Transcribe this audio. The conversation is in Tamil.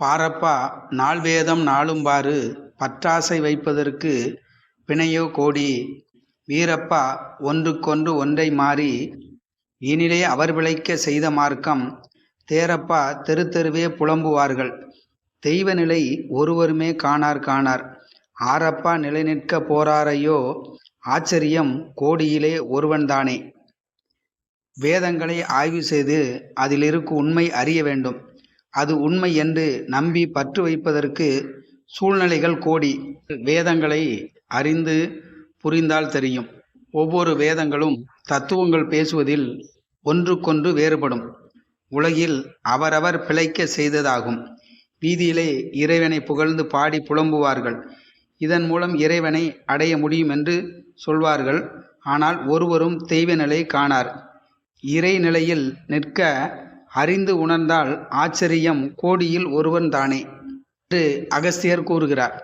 பாரப்பா நால்வேதம் நாளும்பாறு பற்றாசை வைப்பதற்கு பிணையோ கோடி. வீரப்பா ஒன்றுக்கொன்று ஒன்றை மாறி இனிலே அவர் விளைக்க செய்த மார்க்கம் தேரப்பா தெரு தெருவே புலம்புவார்கள். தெய்வ நிலை ஒருவருமே காணார் காணார். ஆரப்பா நிலை நிற்க போறாரையோ ஆச்சரியம் கோடியிலே ஒருவன்தானே வேதங்களை ஆய்வு செய்து அதில் இருக்கும் உண்மை அறிய வேண்டும். அது உண்மை என்று நம்பி பற்று வைப்பதற்கு சூழ்நிலைகள் கோடி. வேதங்களை அறிந்து புரிந்தால் தெரியும். ஒவ்வொரு வேதங்களும் தத்துவங்கள் பேசுவதில் ஒன்றுக்கொன்று வேறுபடும். உலகில் அவரவர் பிழைக்க செய்ததாகும். வீதியிலே இறைவனை புகழ்ந்து பாடி புலம்புவார்கள். இதன் மூலம் இறைவனை அடைய முடியும் என்று சொல்வார்கள். ஆனால் ஒருவரும் தெய்வ நிலை காணார். இறை நிலையில் நிற்க அறிந்து உணர்ந்தால் ஆச்சரியம் கோடியில் ஒருவன் தானே? என்று அகஸ்தியர் கூறுகிறார்.